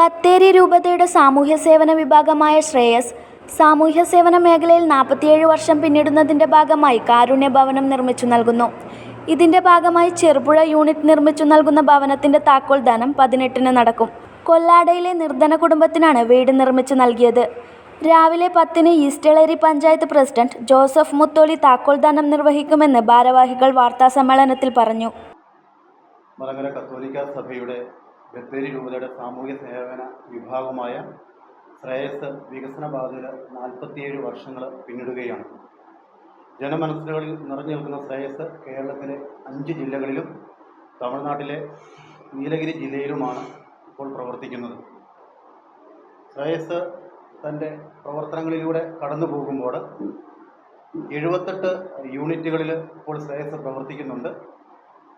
ബത്തേരി രൂപതയുടെ സാമൂഹ്യ സേവന വിഭാഗമായ ശ്രേയസ് സാമൂഹ്യ സേവന മേഖലയിൽ നാൽപ്പത്തിയേഴ് വർഷം പിന്നിടുന്നതിന്റെ ഭാഗമായി കാരുണ്യ ഭവനം നിർമ്മിച്ചു നൽകുന്നു. ഇതിന്റെ ഭാഗമായി ചെറുപുഴ യൂണിറ്റ് നിർമ്മിച്ചു നൽകുന്ന ഭവനത്തിന്റെ താക്കോൽ ദാനം പതിനെട്ടിന് നടക്കും. കൊല്ലാടയിലെ നിർധന കുടുംബത്തിനാണ് വീട് നിർമ്മിച്ചു നൽകിയത്. രാവിലെ പത്തിന് ഈസ്റ്റളേരി പഞ്ചായത്ത് പ്രസിഡന്റ് ജോസഫ് മുത്തോളി താക്കോൽ ദാനം നിർവഹിക്കുമെന്ന് ഭാരവാഹികൾ വാർത്താസമ്മേളനത്തിൽ പറഞ്ഞു. മലങ്കര കത്തോലിക്ക സഭയുടെ ബത്തേരി രൂപതയുടെ സാമൂഹ്യ സേവന വിഭാഗമായ ശ്രേയസ് വികസന ബാധ്യത നാൽപ്പത്തിയേഴ് വർഷങ്ങൾ പിന്നിടുകയാണ്. ജനമനസ്സുകളിൽ നിറഞ്ഞു നിൽക്കുന്ന ശ്രേയസ് കേരളത്തിലെ അഞ്ച് ജില്ലകളിലും തമിഴ്നാട്ടിലെ നീലഗിരി ജില്ലയിലുമാണ് ഇപ്പോൾ പ്രവർത്തിക്കുന്നത്. ശ്രേയസ് തന്റെ പ്രവർത്തനങ്ങളിലൂടെ കടന്നു പോകുമ്പോൾ എഴുപത്തെട്ട് യൂണിറ്റുകളിൽ ഇപ്പോൾ ശ്രേയസ് പ്രവർത്തിക്കുന്നുണ്ട്.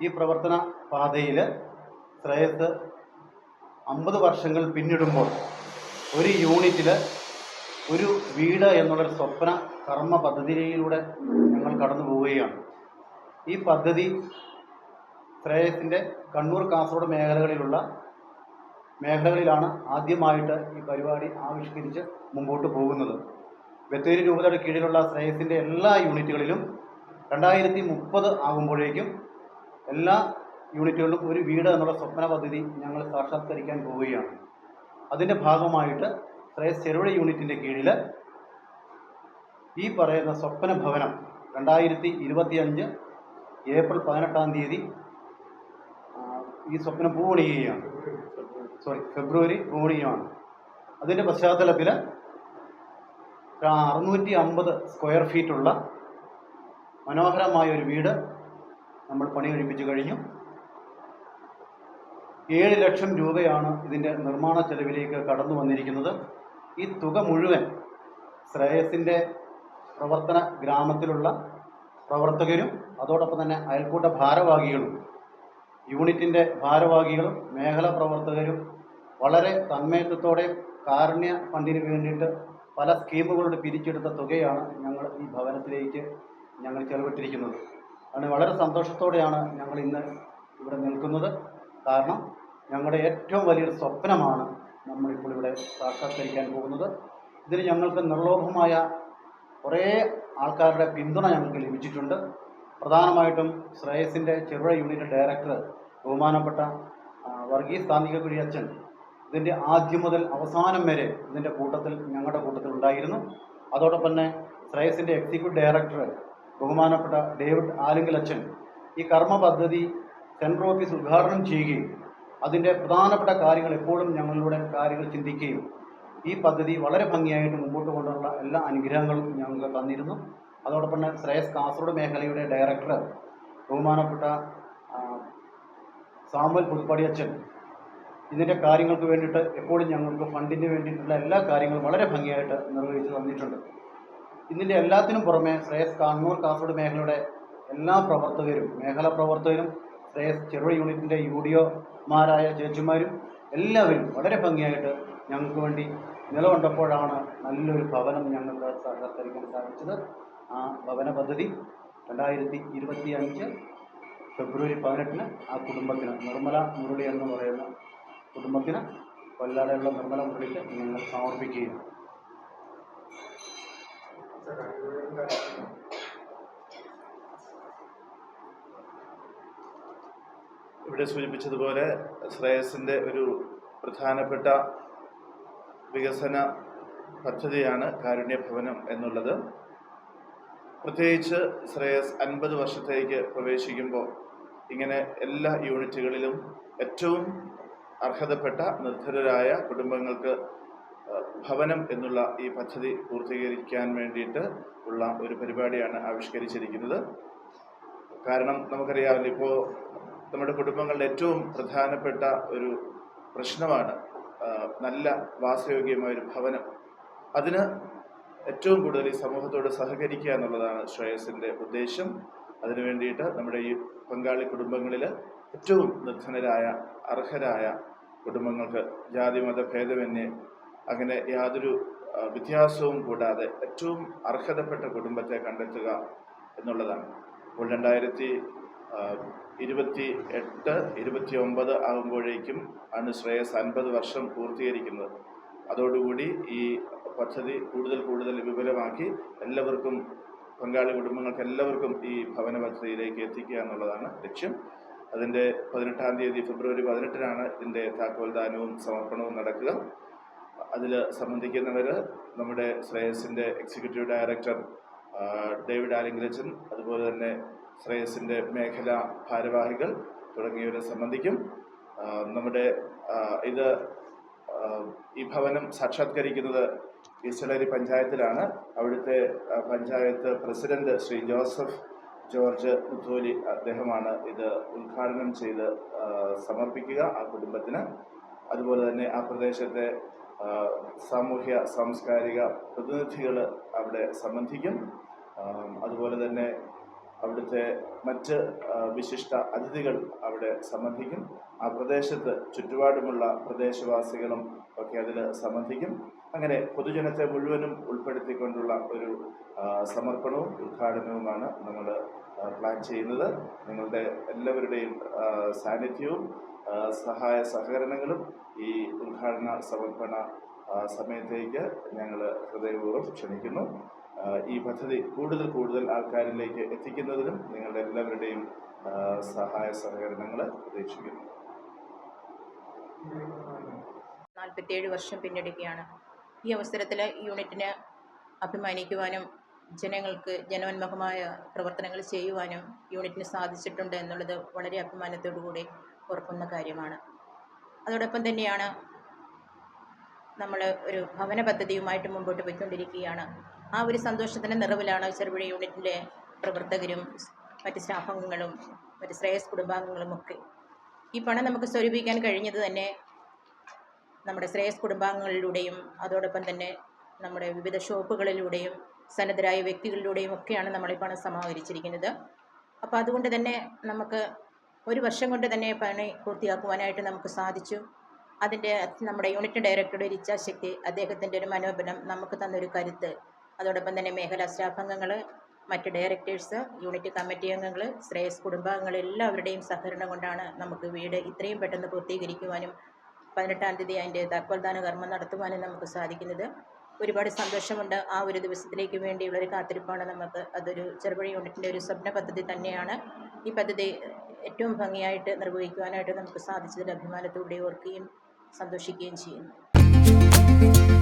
ഈ പ്രവർത്തന പാതയിൽ ശ്രേയസ് അമ്പത് വർഷങ്ങൾ പിന്നിടുമ്പോൾ ഒരു യൂണിറ്റിൽ ഒരു വീട് എന്നുള്ളൊരു സ്വപ്ന കർമ്മ പദ്ധതിയിലൂടെ ഞങ്ങൾ കടന്നു പോവുകയാണ്. ഈ പദ്ധതി ശ്രേയസിന്റെ കണ്ണൂർ കാസർഗോഡ് മേഖലകളിലുള്ള മേഖലകളിലാണ് ആദ്യമായിട്ട് ഈ പരിപാടി ആവിഷ്കരിച്ച് മുമ്പോട്ട് പോകുന്നത്. ബത്തേരി രൂപതയുടെ കീഴിലുള്ള ശ്രേയസിന്റെ എല്ലാ യൂണിറ്റുകളിലും രണ്ടായിരത്തി മുപ്പത് ആകുമ്പോഴേക്കും എല്ലാ യൂണിറ്റുകളിലും ഒരു വീട് എന്നുള്ള സ്വപ്ന പദ്ധതി ഞങ്ങൾ സാക്ഷാത്കരിക്കാൻ പോവുകയാണ്. അതിന്റെ ഭാഗമായിട്ട് ശ്രേയസ് ചെറുപുഴ യൂണിറ്റിന്റെ കീഴിൽ ഈ പറയുന്ന സ്വപ്ന ഭവനം രണ്ടായിരത്തി ഇരുപത്തിയഞ്ച് ഏപ്രിൽ പതിനെട്ടാം തീയതി ഈ സ്വപ്നം പൂവണിയുകയാണ് സോറി ഫെബ്രുവരി പൂവണിയുമാണ് അതിന്റെ പശ്ചാത്തലത്തിൽ അറുന്നൂറ്റി അമ്പത് സ്ക്വയർ ഫീറ്റുള്ള മനോഹരമായ ഒരു വീട് നമ്മൾ പണി കഴിപ്പിച്ചു കഴിഞ്ഞു. ഏഴ് ലക്ഷം രൂപയാണ് ഇതിന്റെ നിർമ്മാണ ചെലവിലേക്ക് കടന്നു വന്നിരിക്കുന്നത്. ഈ തുക മുഴുവൻ ശ്രേയസിന്റെ പ്രവർത്തന ഗ്രാമത്തിലുള്ള പ്രവർത്തകരും അതോടൊപ്പം തന്നെ അയൽക്കൂട്ട ഭാരവാഹികളും യൂണിറ്റിന്റെ ഭാരവാഹികളും മേഖലാ പ്രവർത്തകരും വളരെ തന്മയത്വത്തോടെ കാരുണ്യ ഫണ്ടിന് വേണ്ടിയിട്ട് പല സ്കീമുകളുടെ പിരിച്ചെടുത്ത തുകയാണ് ഞങ്ങൾ ഈ ഭവനത്തിലേക്ക് ഞങ്ങൾ ചെലവിട്ടിരിക്കുന്നത്. ആണ് വളരെ സന്തോഷത്തോടെയാണ് ഞങ്ങൾ ഇന്ന് ഇവിടെ നിൽക്കുന്നത്. കാരണം ഞങ്ങളുടെ ഏറ്റവും വലിയൊരു സ്വപ്നമാണ് നമ്മളിപ്പോൾ ഇവിടെ സാക്ഷാത്കരിക്കാൻ പോകുന്നത്. ഇതിന് ഞങ്ങൾക്ക് നിർലോഭമായ കുറേ ആൾക്കാരുടെ പിന്തുണ ഞങ്ങൾക്ക് ലഭിച്ചിട്ടുണ്ട്. പ്രധാനമായിട്ടും ശ്രേയസിന്റെ ചെറുപുഴ യൂണിറ്റ് ഡയറക്ടർ ബഹുമാനപ്പെട്ട വർഗീസ് താന്തികക്കുഴി അച്ഛൻ ഇതിന്റെ ആദ്യം മുതൽ അവസാനം വരെ ഇതിന്റെ കൂട്ടത്തിൽ ഞങ്ങളുടെ കൂട്ടത്തിൽ ഉണ്ടായിരുന്നു. അതോടൊപ്പം തന്നെ ശ്രേയസിന്റെ എക്സിക്യൂട്ടീവ് ഡയറക്ടർ ബഹുമാനപ്പെട്ട ഡേവിഡ് ആലിംഗൽ അച്ഛൻ ഈ കർമ്മ പദ്ധതി സെൻട്രൽ ഓഫീസ് ഉദ്ഘാടനം ചെയ്യുകയും അതിന്റെ പ്രധാനപ്പെട്ട കാര്യങ്ങൾ എപ്പോഴും ഞങ്ങളിലൂടെ കാര്യങ്ങൾ ചിന്തിക്കുകയും ഈ പദ്ധതി വളരെ ഭംഗിയായിട്ട് മുമ്പോട്ട് കൊണ്ടുള്ള എല്ലാ അനുഗ്രഹങ്ങളും ഞങ്ങൾക്ക് തന്നിരുന്നു. അതോടൊപ്പം തന്നെ ശ്രേയസ് കാസർഗോഡ് മേഖലയുടെ ഡയറക്ടർ ബഹുമാനപ്പെട്ട സാമുവൽ പുതുപ്പാടി അച്ഛൻ ഇതിന്റെ കാര്യങ്ങൾക്ക് വേണ്ടിയിട്ട് എപ്പോഴും ഞങ്ങൾക്ക് ഫണ്ടിന് വേണ്ടിയിട്ടുള്ള എല്ലാ കാര്യങ്ങളും വളരെ ഭംഗിയായിട്ട് നിർവഹിച്ച് തന്നിട്ടുണ്ട്. ഇതിന്റെ എല്ലാത്തിനും പുറമെ ശ്രേയസ് കണ്ണൂർ കാസർഗോഡ് മേഖലയുടെ എല്ലാ പ്രവർത്തകരും മേഖലാ പ്രവർത്തകരും ശ്രേയസ് ചെറു യൂണിറ്റിന്റെ യു ഡി ഒമാരായ ചേച്ചിമാരും എല്ലാവരും വളരെ ഭംഗിയായിട്ട് ഞങ്ങൾക്ക് വേണ്ടി നിലകൊണ്ടപ്പോഴാണ് നല്ലൊരു ഭവനം ഞങ്ങൾക്ക് സാക്ഷാത്കരിക്കാൻ സാധിച്ചത്. ആ ഭവന പദ്ധതി രണ്ടായിരത്തി ഇരുപത്തി അഞ്ച് ഫെബ്രുവരി പതിനെട്ടിന് ആ കുടുംബത്തിന് നിർമ്മല മുരളി എന്ന് പറയുന്ന കുടുംബത്തിന് കൊല്ലാതെയുള്ള നിർമ്മല മുരളിക്ക് ഞങ്ങൾ സമർപ്പിക്കുകയും ഇവിടെ സൂചിപ്പിച്ചതുപോലെ ശ്രേയസിന്റെ ഒരു പ്രധാനപ്പെട്ട വികസന പദ്ധതിയാണ് കാരുണ്യ ഭവനം എന്നുള്ളത്. പ്രത്യേകിച്ച് ശ്രേയസ് അൻപത് വർഷത്തേക്ക് പ്രവേശിക്കുമ്പോൾ ഇങ്ങനെ എല്ലാ യൂണിറ്റുകളിലും ഏറ്റവും അർഹതപ്പെട്ട നിർദ്ധരരായ കുടുംബങ്ങൾക്ക് ഭവനം എന്നുള്ള ഈ പദ്ധതി പൂർത്തീകരിക്കാൻ വേണ്ടിയിട്ട് ഉള്ള ഒരു പരിപാടിയാണ് ആവിഷ്കരിച്ചിരിക്കുന്നത്. കാരണം നമുക്കറിയാമല്ലോ ഇപ്പോൾ നമ്മുടെ കുടുംബങ്ങളുടെ ഏറ്റവും പ്രധാനപ്പെട്ട ഒരു പ്രശ്നമാണ് നല്ല വാസയോഗ്യമായ ഒരു ഭവനം. അതിന് ഏറ്റവും കൂടുതൽ ഈ സമൂഹത്തോട് സഹകരിക്കുക എന്നുള്ളതാണ് ശ്രേയസിന്റെ ഉദ്ദേശം. അതിനു വേണ്ടിയിട്ട് നമ്മുടെ ഈ പങ്കാളി കുടുംബങ്ങളിൽ ഏറ്റവും നിർധനരായ അർഹരായ കുടുംബങ്ങൾക്ക് ജാതി മത ഭേദമന്യേ അങ്ങനെ യാതൊരു വ്യത്യാസവും കൂടാതെ ഏറ്റവും അർഹതപ്പെട്ട കുടുംബത്തെ കണ്ടെത്തുക എന്നുള്ളതാണ്. അപ്പോൾ രണ്ടായിരത്തി ഇരുപത്തി എട്ട് ഇരുപത്തി ഒമ്പത് ആകുമ്പോഴേക്കും ആണ് ശ്രേയസ് അൻപത് വർഷം പൂർത്തീകരിക്കുന്നത്. അതോടുകൂടി ഈ പദ്ധതി കൂടുതൽ കൂടുതൽ വിപുലമാക്കി എല്ലാവർക്കും പങ്കാളി കുടുംബങ്ങൾക്ക് എല്ലാവർക്കും ഈ ഭവന പദ്ധതിയിലേക്ക് എത്തിക്കുക എന്നുള്ളതാണ് ലക്ഷ്യം. അതിന്റെ പതിനെട്ടാം തീയതി ഫെബ്രുവരി പതിനെട്ടിനാണ് ഇതിന്റെ താക്കോൽദാനവും സമർപ്പണവും നടക്കുക. അതിൽ സംബന്ധിക്കുന്നവർ നമ്മുടെ ശ്രേയസിന്റെ എക്സിക്യൂട്ടീവ് ഡയറക്ടർ ഡേവിഡ് ആലിംഗ്രജൻ അതുപോലെ തന്നെ ശ്രേയസിന്റെ മേഖല ഭാരവാഹികൾ തുടങ്ങിയവരെ സംബന്ധിക്കും നമ്മുടെ ഇത് ഈ ഭവനം സാക്ഷാത്കരിക്കുന്നത് ഈസ്റ്റലരി പഞ്ചായത്തിലാണ്. അവിടുത്തെ panchayat president Shri Joseph George Mutholi അദ്ദേഹമാണ് ഇത് ഉദ്ഘാടനം ചെയ്ത് സമർപ്പിക്കുക ആ കുടുംബത്തിന്. അതുപോലെ തന്നെ ആ പ്രദേശത്തെ സാമൂഹ്യ സാംസ്കാരിക പ്രതിനിധികൾ അവിടെ സംബന്ധിക്കും. അതുപോലെ തന്നെ അവിടുത്തെ മറ്റ് വിശിഷ്ട അതിഥികൾ അവിടെ സംബന്ധിക്കും. ആ പ്രദേശത്ത് ചുറ്റുപാടുമുള്ള പ്രദേശവാസികളും ഒക്കെ അതിൽ സംബന്ധിക്കും. അങ്ങനെ പൊതുജനത്തെ മുഴുവനും ഉൾപ്പെടുത്തിക്കൊണ്ടുള്ള ഒരു സമർപ്പണവും ഉദ്ഘാടനവുമാണ് നമ്മൾ പ്ലാൻ ചെയ്യുന്നത്. നിങ്ങളുടെ എല്ലാവരുടെയും സാന്നിധ്യവും സഹായ സഹകരണങ്ങളും ഈ ഉദ്ഘാടന സമർപ്പണ സമയത്തേക്ക് ഞങ്ങൾ ഹൃദയപൂർവം ക്ഷണിക്കുന്നു. ഈ പദ്ധതി കൂടുതൽ കൂടുതൽ ആൾക്കാരിലേക്ക് എത്തിക്കുന്നതിനും നിങ്ങളുടെ എല്ലാവരുടെയും സഹായ സഹകരണങ്ങൾ പ്രതീക്ഷിക്കുന്നു. നാൽപ്പത്തിയേഴ് വർഷം പിന്നിടുകയാണ്. ഈ അവസരത്തിൽ യൂണിറ്റിന് അഭിമാനിക്കുവാനും ജനങ്ങൾക്ക് ജനോന്മുഖമായ പ്രവർത്തനങ്ങൾ ചെയ്യുവാനും യൂണിറ്റിന് സാധിച്ചിട്ടുണ്ട് എന്നുള്ളത് വളരെ അഭിമാനത്തോടുകൂടി ഓർക്കുന്ന കാര്യമാണ്. അതോടൊപ്പം തന്നെയാണ് നമ്മൾ ഒരു ഭവന പദ്ധതിയുമായിട്ട് മുമ്പോട്ട് പോയിക്കൊണ്ടിരിക്കുകയാണ്. ആ ഒരു സന്തോഷത്തിന്റെ നിറവിലാണ് ചെറുപുഴ യൂണിറ്റിന്റെ പ്രവർത്തകരും മറ്റ് സ്റ്റാഫംഗങ്ങളും മറ്റ് ശ്രേയസ് കുടുംബാംഗങ്ങളും ഒക്കെ. ഈ പണം നമുക്ക് സ്വരൂപിക്കാൻ കഴിഞ്ഞത് തന്നെ നമ്മുടെ ശ്രേയസ് കുടുംബാംഗങ്ങളിലൂടെയും അതോടൊപ്പം തന്നെ നമ്മുടെ വിവിധ ഷോപ്പുകളിലൂടെയും സന്നദ്ധരായ വ്യക്തികളിലൂടെയും ഒക്കെയാണ് നമ്മൾ ഈ പണം സമാഹരിച്ചിരിക്കുന്നത്. അപ്പോൾ അതുകൊണ്ട് തന്നെ നമുക്ക് ഒരു വർഷം കൊണ്ട് തന്നെ പണി പൂർത്തിയാക്കുവാനായിട്ട് നമുക്ക് സാധിച്ചു. അതിന്റെ നമ്മുടെ യൂണിറ്റ് ഡയറക്ടറുടെ ഒരു ഇച്ഛാശക്തി അദ്ദേഹത്തിന്റെ ഒരു മനോബലം നമുക്ക് തന്നൊരു കരുത്ത് അതോടൊപ്പം തന്നെ മേഖലാ സ്റ്റാഫ് അംഗങ്ങൾ മറ്റ് ഡയറക്ടേഴ്സ് യൂണിറ്റ് കമ്മിറ്റി അംഗങ്ങൾ ശ്രേയസ് കുടുംബാംഗങ്ങൾ എല്ലാവരുടെയും സഹകരണം കൊണ്ടാണ് നമുക്ക് വീട് ഇത്രയും പെട്ടെന്ന് പൂർത്തീകരിക്കുവാനും പതിനെട്ടാം തീയതി അതിന്റെ താക്കോൽദാന കർമ്മം നടത്തുവാനും നമുക്ക് സാധിക്കുന്നത്. ഒരുപാട് സന്തോഷമുണ്ട്. ആ ഒരു ദിവസത്തിലേക്ക് വേണ്ടിയുള്ളൊരു കാത്തിരിപ്പാണ് നമുക്ക് അതൊരു ചെറുപഴി യൂണിറ്റിന്റെ ഒരു സ്വപ്ന പദ്ധതി തന്നെയാണ്. ഈ പദ്ധതി ഏറ്റവും ഭംഗിയായിട്ട് നിർവഹിക്കുവാനായിട്ട് നമുക്ക് സാധിച്ചതിൽ അഭിമാനത്തോടെ ഓർക്കുകയും സന്തോഷിക്കുകയും ചെയ്യുന്നു.